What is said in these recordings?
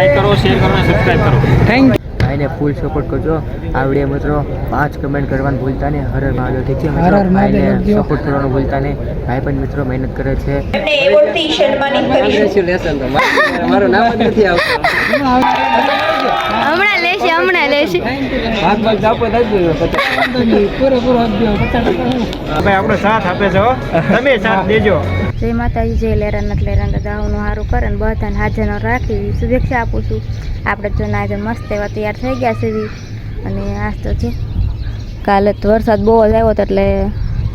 Like કરો share કરો અને સબસ્ક્રાઈબ કરો. થેન્ક ભાઈને ફૂલ સપોર્ટ કરજો. આ વીડિયો મિત્રો પાંચ કમેન્ટ કરવાનું ભૂલતા નહીં. હરર હર મહાદેવ. ઠીક છે ભાઈને સપોર્ટ કરવાનું ભૂલતા નહીં. ભાઈ પણ મિત્રો મહેનત કરે છે. મારું નામ જ નથી આવતું. હમણાં લેશે હમણાં લેશે. ભાગ ભાગ જાપો પૂરો પૂરો આપજો. ભાઈ આપણો સાથ આપે છે. તમે સાથ દેજો. જય માતાજી, જય લેરાનાથ નત લેરા દાદાઓનું સારું કરે ને બધાને હાજર રાખી શુભેચ્છા આપું છું. આપણે જો આજે મસ્ત એવા તૈયાર થઈ ગયા છે અને આજ તો છે. કાલે તો વરસાદ બહુ જ આવ્યો હતો એટલે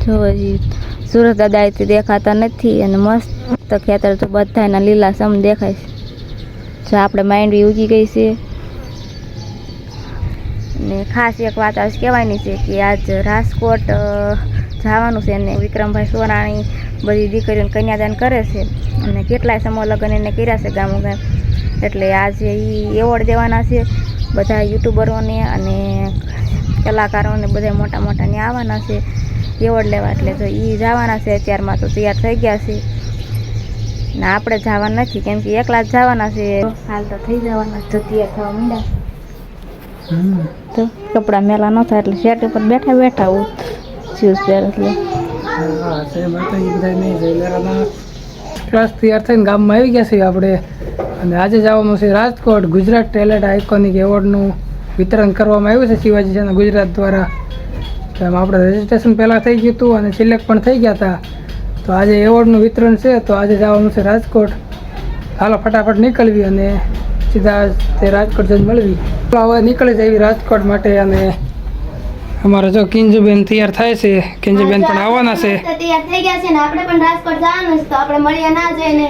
જો હજી સુરત દાદા અહીંથી દેખાતા નથી અને મસ્ત ખેતર તો બધાના લીલા સમ દેખાય છે. જો આપણે માંડવી ઉગી ગઈ છે. ને ખાસ એક વાત આજ કહેવાની છે કે આજ રાજકોટ જવાનું છે ને વિક્રમભાઈ સોરાણી બધી દીકરીઓને કન્યાદાન કરે છે. અને કેટલાય સમૂહ લગ્ન એને કર્યા છે ગામો ગામ. એટલે આજે એ એવોર્ડ દેવાના છે. બધા યુટ્યુબરોને અને કલાકારોને બધા મોટા મોટાને આવવાના છે. એવોર્ડ લેવા એટલે તો એ જવાના છે. અત્યારમાં તો તૈયાર થઈ ગયા છે. ને આપણે જવાના નથી કેમ કે એકલા જ જવાના છે. હાલ તો થઈ જવાના તો તૈયાર થવા માંડ્યા. તો કપડાં મેલા ન થાય એટલે શેટ ઉપર બેઠા બેઠા હું શૂઝ પહેર એટલે. છે ગામમાં આવી ગયા છીએ આપણે. અને આજે જવાનું છે રાજકોટ ગુજરાત ટેલેન્ટ આઇકોનિક એવોર્ડનું વિતરણ કરવામાં આવ્યું છે શિવાજી છે ગુજરાત દ્વારા. એમાં આપણે રજિસ્ટ્રેશન પહેલાં થઈ ગયું હતું અને સિલેક્ટ પણ થઈ ગયા હતા. તો આજે એવોર્ડનું વિતરણ છે, તો આજે જવાનું છે રાજકોટ. હાલો, ફટાફટ નીકળવી અને સીધા તે રાજકોટ જઈને મળવી. તો હવે નીકળી જવી રાજકોટ માટે અને અમારા જો કિંજુબેન તૈયાર થાય છે કિંજુબેન પણ આવવાના છે. તૈયાર થઈ ગયા છે ને આપણે પણ રાજકોટ જવાનું છે તો આપણે મળ્યા ના જઈને.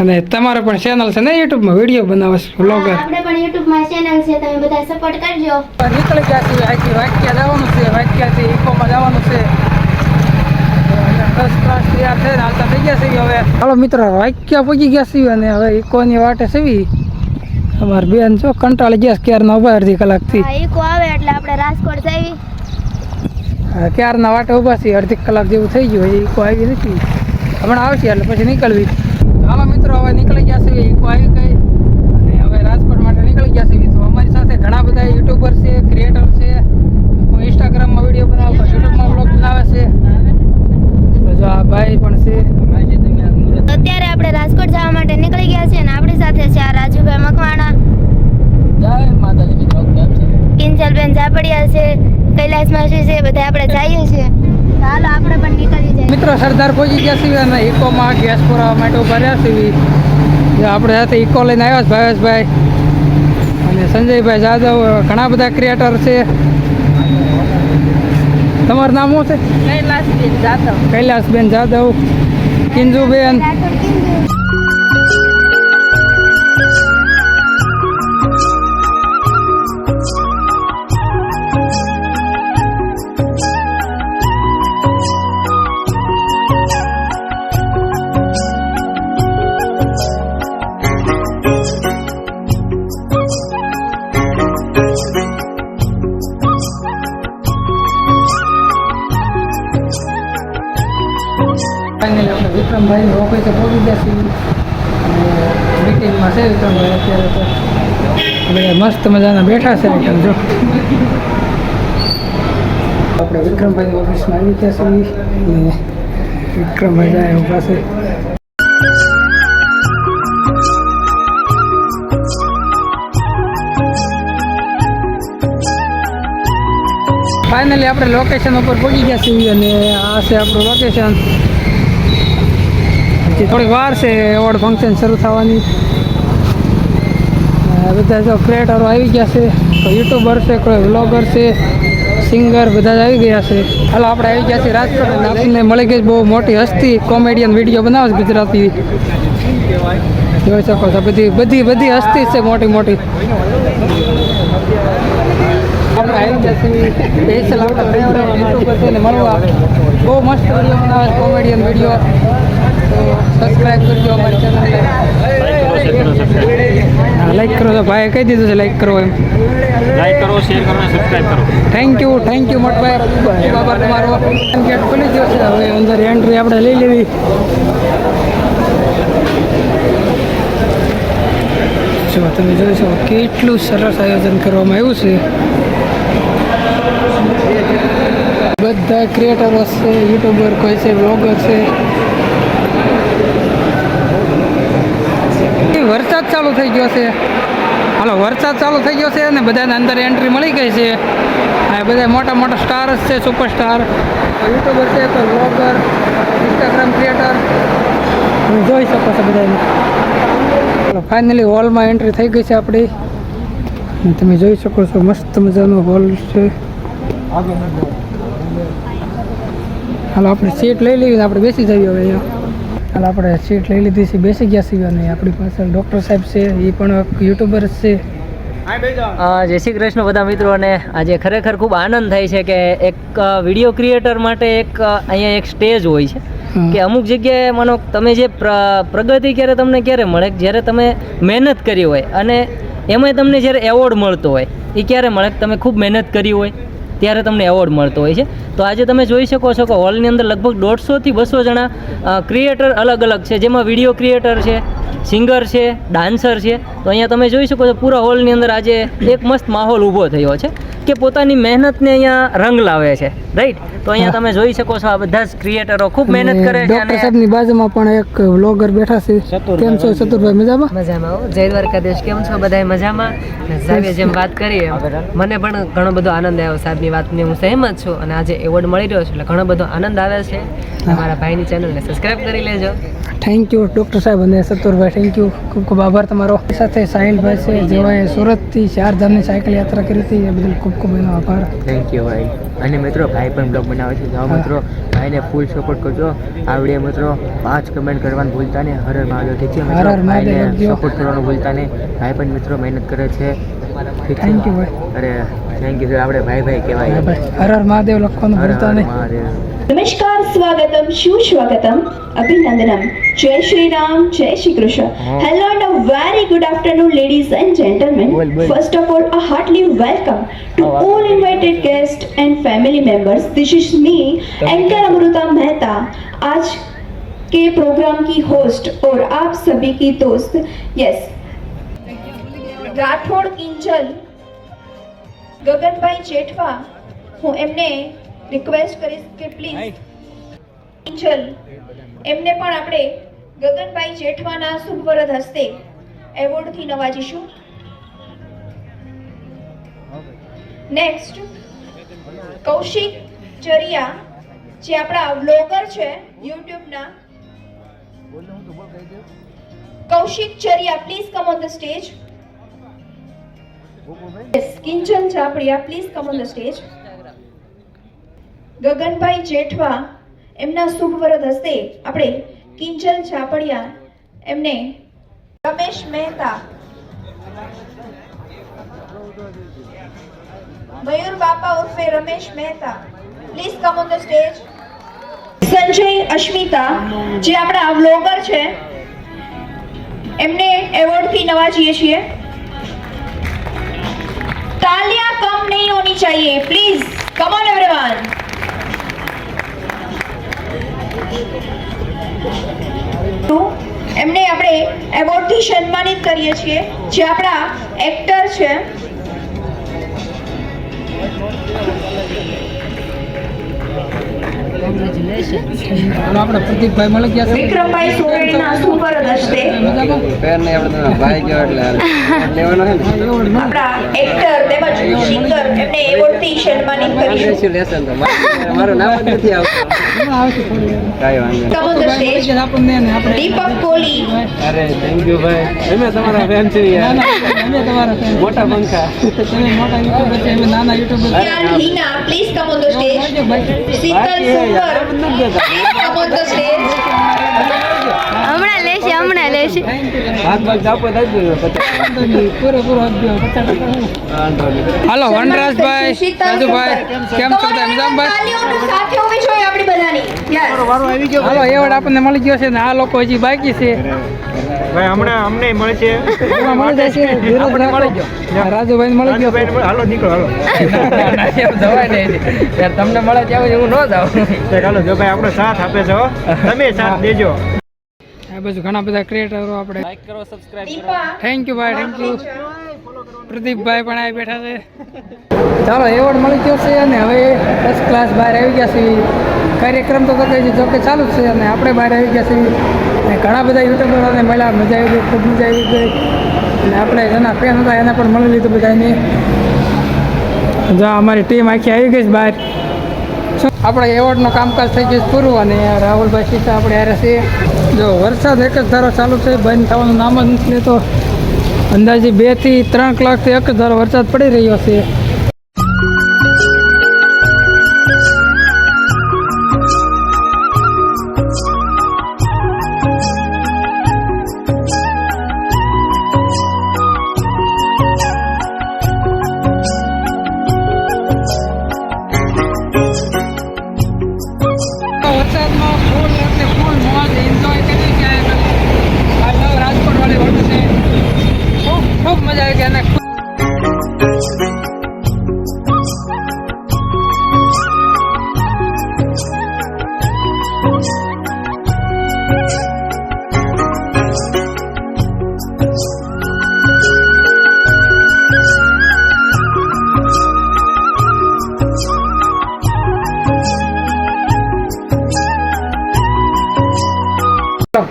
અને તમારે પણ ચેનલ છે ને યુટ્યુબમાં વીડિયો બનાવે છે વ્લોગર આપણે પણ યુટ્યુબમાં ચેનલ છે તમે બધા સપોર્ટ કરજો. નીકળી ગયા છે આખી વાક્યા જવાનું છે વાક્યાથી ઇકોમાં જવાનું છે. ફર્સ્ટ ક્લાસ તૈયાર થઈને હાલતા થઈ ગયા છે હવે. હાલો મિત્રો વાક્યા પહોંચી ગયા છીએ અને હવે ઇકોની વાટે સેવી અમારી બેન જો કંટાળી ગયા ક્યારના ઊભા અડધી કલાકથી ઈકો આવે એટલે આપણે રાજકોટ જઈ ક્યારના વાટે ઊભા છીએ અડધી કલાક જેવું થઈ ગયું ઇકો આવી નથી. હમણાં આવશે એટલે પછી નીકળવી. ચાલો મિત્રો હવે નીકળી ગયા છે ઇકો આવી ગઈ અને હવે રાજકોટ માટે નીકળી ગયા છીએ તો અમારી સાથે ઘણા બધા યુટ્યુબર છે ક્રિએટર છે કોઈ ઇન્સ્ટાગ્રામમાં વીડિયો બનાવે કોઈ યુટ્યુબમાં બ્લોગ બનાવે છે તો જો આ ભાઈ પણ છે અત્યારે આપણે રાજકોટ જવા માટે નીકળી ગયા છે અને આપણી સાથે છે આ રાજુભાઈ મકવાણા. જય માતાજી મિત્રો કેમ છો? કિંજલબેન ઝાપડિયા છે કૈલાસ માસી છે બધા આપણે જઈએ છીએ. ચાલો હાલો આપણે પણ નીકળી જઈએ. મિત્રો સરદાર પહોંચી ગયા છીએ અને ઇકોમાં ગેસ પુરાવા માટે ઊભા રહ્યા છીએ આપણે સાથે ઇકો લઈને આવ્યા છે ભાવેશભાઈ. અને સંજયભાઈ જાદવ ઘણા બધા ક્રિએટર છે. તમારું નામ શું છે? કૈલાસબેન જાધવ કૈલાસબેન જાદવ. કિંજુબેન. વિક્રમભાઈની ઓફિસે પહોંચી ગયા છીએ. મિટિંગમાં છે વિક્રમભાઈ અત્યારે તો. બધા મસ્ત મજાના બેઠા છે વિક્રમ જો. આપણે વિક્રમભાઈની ઓફિસમાં આવી ગયા છીએ. વિક્રમભાઈ જાય છે. ફાઇનલી આપણે લોકેશન ઉપર પહોંચી ગયા છીએ અને આ છે આપણું લોકેશન હજી થોડીક વાર છે, એવોર્ડ ફંક્શન શરૂ થવાની. બધા જો ક્રિએટરો આવી ગયા છે, કોઈ યુટ્યુબર છે, કોઈ વ્લોગર છે સિંગર બધા જ આવી ગયા છે. હાલો, આપણે આવી ગયા છીએ રાજકોટ અને આપણને મળી ગઈ બહુ મોટી હસ્તી કોમેડિયન વીડિયો બનાવે છે ગુજરાતી. જોઈ શકો છો, બધી બધી બધી હસ્તી છે મોટી મોટી. મળવા. બહુ મસ્ત વીડિયો બનાવે કોમેડિયન વીડિયો તો સબસ્ક્રાઈબ કરજો અમારી ચેનલને લાઈક કરો તો ભાઈએ કહી દીધું છે લાઈક કરો એમ. લાઈક કરો શેર કરો અને સબસ્ક્રાઈબ કરો. થેન્ક યુ થેન્ક યુ મોટભાઈ. બાબા તમારો ગેટ ખુલી ગયો છે. હવે અંદર એન્ટ્રી આપણે લઈ લેવી. જો તમે જોઈ શકો કેટલું સરસ આયોજન કરવામાં આવ્યું છે. બધા ક્રિએટરો છે યુટ્યુબર કોઈ છે બ્લોગર છે એ વરસાદ ચાલુ થઈ ગયો છે. હાલો, વરસાદ ચાલુ થઈ ગયો છે અને બધાને અંદર એન્ટ્રી મળી ગઈ છે. આ બધા મોટા મોટા સ્ટાર છે સુપરસ્ટાર યુટ્યુબર છે તો બ્લોગર ઇન્સ્ટાગ્રામ ક્રિએટર જોઈ શકો છો બધાને ફાઇનલી હોલમાં એન્ટ્રી થઈ ગઈ છે આપણી. તમે જોઈ શકો છો, મસ્ત મજાનો હોલ છે. હાલો, આપણે સીટ લઈ લઈએ આપણે બેસી જઈએ હવે અહીંયા. હાલ આપણે સીટ લઈ લીધી છે બેસી ગયા છીએ અને આપણી પાસે ડૉક્ટર સાહેબ છે એ પણ યુટ્યુબર છે. જય શ્રી કૃષ્ણ બધા મિત્રો અને આજે ખરેખર ખૂબ આનંદ થાય છે કે એક વીડિયો ક્રિએટર માટે એક અહીંયા એક સ્ટેજ હોય છે. કે અમુક જગ્યાએ માનો તમે જે પ્ર- પ્રગતિ ક્યારે તમને ક્યારે મળે જ્યારે તમે મહેનત કરી હોય અને એમાંય તમને જ્યારે એવોર્ડ મળતો હોય એ ક્યારે મળે? તમે ખૂબ મહેનત કરી હોય. ત્યારે તમને એવોર્ડ મળતો હોય છે. તો આજે તમે જોઈ શકો છો કે હોલની અંદર લગભગ દોઢસોથી બસો જણા ક્રિએટર અલગ અલગ છે. જેમાં વીડિયો ક્રિએટર છે સિંગર છે ડાન્સર છે. તો અહીંયા તમે જોઈ શકો છો પૂરા હોલની અંદર આજે એક મસ્ત માહોલ ઊભો થયો છે કે પોતાની મહેનતને અહીંયા રંગ લાવે છે. રાઈટ તો અહીંયા તમે જોઈ શકો છો આ બધા જ ક્રિએટરો ખૂબ મહેનત કરે છે ડૉક્ટર અને સાહેબની બાજુમાં પણ એક વ્લોગર બેઠા છે. કેમ છો? ચતુરભાઈ મજામાં? મજામાં હો. જય દ્વારકાધીશ. કેમ છો? બધાય મજામાં? સાહેબે જેમ વાત કરી મને પણ ઘણો બધો આનંદ આવ્યો સાહેબની વાતની હું સહેમત છું અને આજે એવોર્ડ મળી રહ્યો છે એટલે ઘણો બધો આનંદ આવે છે. તમારા ભાઈની ચેનલને સબસ્ક્રાઇબ કરી લેજો. થેન્ક યુ ડૉક્ટર સાહેબ અને સત્તુરભાઈ થેન્ક યુ ખૂબ ખૂબ આભાર તમારો. સાથે સાહિલભાઈ છે જેઓએ સુરતથી ચાર ધામની સાયકલ યાત્રા કરી હતી એ બદલ ખૂબ ખૂબ એનો આભાર. થેન્ક યુ ભાઈ. અને મિત્રો ભાઈ પણ બ્લોગ બનાવે છે. જાઓ મિત્રો ભાઈને ફૂલ સપોર્ટ કરજો. આ વીડિયો મિત્રો પાંચ કમેન્ટ કરવાનું ભૂલતા નહીં. હર હર મહાદેવ. ઠીક છે મિત્રો? ભાઈને સપોર્ટ કરવાનું ભૂલતા નહીં. ભાઈ પણ મિત્રો મહેનત કરે છે. થેન્ક યુ ભાઈ. અરે થેન્ક યુ સર આપણે ભાઈ ભાઈ કહેવાય. હર હર મહાદેવ લખવાનું ભૂલતા નહીં. નમસ્કાર સ્વાગતમ સુસ્વાગતમ અભિનંદનમ. જય શ્રી રામ જય Shri Krishna. Hello and a very good afternoon ladies and gentleman first of all a heartly welcome to all invited guest and family members this is me anchor Amruta Mehta આજ के प्रोग्राम की host और आप सभी की दोस्त yes Rathod Kinjal ગગનભાઈ Jethwa હું એમને રિક્વેસ્ટ કરીશ કે પ્લીઝ કિંજલ એમને પણ આપણે ગગનભાઈ જેઠવાના શુભવરદ હસ્તે એવોર્ડથી નવાજીશું. નેક્સ્ટ કૌશિક ચરિયા જે આપણા વ્લોગર છે યુટ્યુબના Kaushik Chariya please come on the stage yes Kinchan Chapadiya please come on the stage Gaganbhai Jethwa, એમના શુભ વરદ હસ્તે આપણે કિંચન ચાપડિયા, એમને રમેશ મહેતા, મયુર બાપા ઉર્ફે Ramesh Mehta please come on the stage Sanjay Ashmita, જે આપણા વ્લોગર છે, એમને એવોર્ડથી નવાજીએ છીએ. तालियां कम नहीं होनी चाहिए प्लीज कम ऑन एवरीवन તો એમને આપણે એવોર્ડથી સન્માનિત કરીએ છીએ જે આપણા એક્ટર છે હાલો આપણે પ્રદીપભાઈ મળી ગયા છે વિક્રમભાઈ સોરેડીના સુપર હસ્તે મજામાં આપણા એક્ટર તેમજ સિંગર એમને એવોર્ડથી સન્માનિત કરીશું હમણાં આવશે થોડી વાર. કમ ઓન ધ મળી સ્ટેજ ગયા આપણને ને આપણે દીપક કોહલી. અરે થેન્ક યુ ભાઈ. અમે તમારા ફેન છીએ ના, ના, અમે તમારા fan. મોટા પંખા. તમે મોટા યુટ્યુબર છે અમે નાના YouTuber Gyan Hina please come on the stage Sheetal Sundar come on the stage હમણાં લેશે હમણાં. ટકા હાલો વનરાજભાઈ સાધુભાઈ કેમ છો બધા? મજામાં? ભાઈ તાલીઓની સાથે હોવી જોઈએ આપણી બધાની. યસ હાલો એવોર્ડ આપણને મળી ગયો છે ને આ લોકો હજી બાકી છે. ભાઈ હમણાં અમને મળી ધીરજ રાજુભાઈ મળી ગયો. છે. હાલો નીકળો હાલો. તમને મળે ત્યાં હું ન જાઉં. ચાલો જો ભાઈ આપણો સાથ આપે છે. તમે સાથ દેજો. બાજુ ઘણા બધા ક્રિએટરો આપણે લાઈક કરો સબસ્ક્રાઇબ કરો. થેન્ક યુ ભાઈ થેન્ક યુ પ્રદીપભાઈ પણ આવી બેઠા છે. ચાલો એવોર્ડ મળી ગયો છે અને હવે ફર્સ્ટ ક્લાસ બહાર આવી ગયા છે કાર્યક્રમ તો કદાચ છે જોકે ચાલુ જ છે અને આપણે બહાર આવી ગયા છીએ. અને ઘણા બધા યુટ્યુબરોને મળ્યા મજા આવી ગઈ ખૂબ મજા આવી ગઈ. અને આપણે જેના ફેન હતા એને પણ મળી લીધું બધાને. જો અમારી ટીમ આખી આવી ગઈ છે બહાર. શું આપણે એવોર્ડનું કામકાજ થઈ ગયું છે પૂરું અને રાહુલભાઈ સીતા આપણે હારે છીએ. જો વરસાદ એક જ ધારો ચાલુ છે, બંધ થવાનું નામ જ નથી લેતો. અંદાજે બેથી ત્રણ કલાકથી એક જ ધારો વરસાદ પડી રહ્યો છે.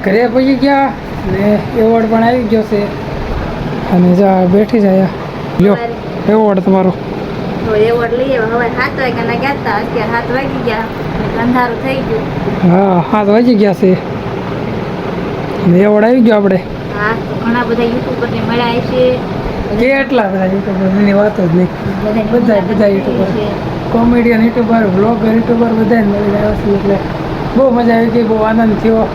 ઘરે પહોંચી ગયા ને એવોર્ડ પણ આવી ગયો છે. અને જા બેઠી જાય લ્યો એવોર્ડ તમારો. તો એવોર્ડ લઈએ હવે સાત વાગ્યાના ગયા હતા. અત્યારે સાત વાગી ગયા. અંધારું થઈ ગયું. હા હાથ વાગી ગયા છે. એવોર્ડ આવી ગયો આપણે હા ઘણા બધા યુટ્યુબરને મળ્યા છે કેટલા બધા યુટ્યુબર એની વાત જ નહીં. બધા બધા YouTuber comedian YouTuber blogger YouTuber બધા મળી આવ્યા છે એટલે બહુ મજા આવી ગઈ બહુ આનંદ થયો.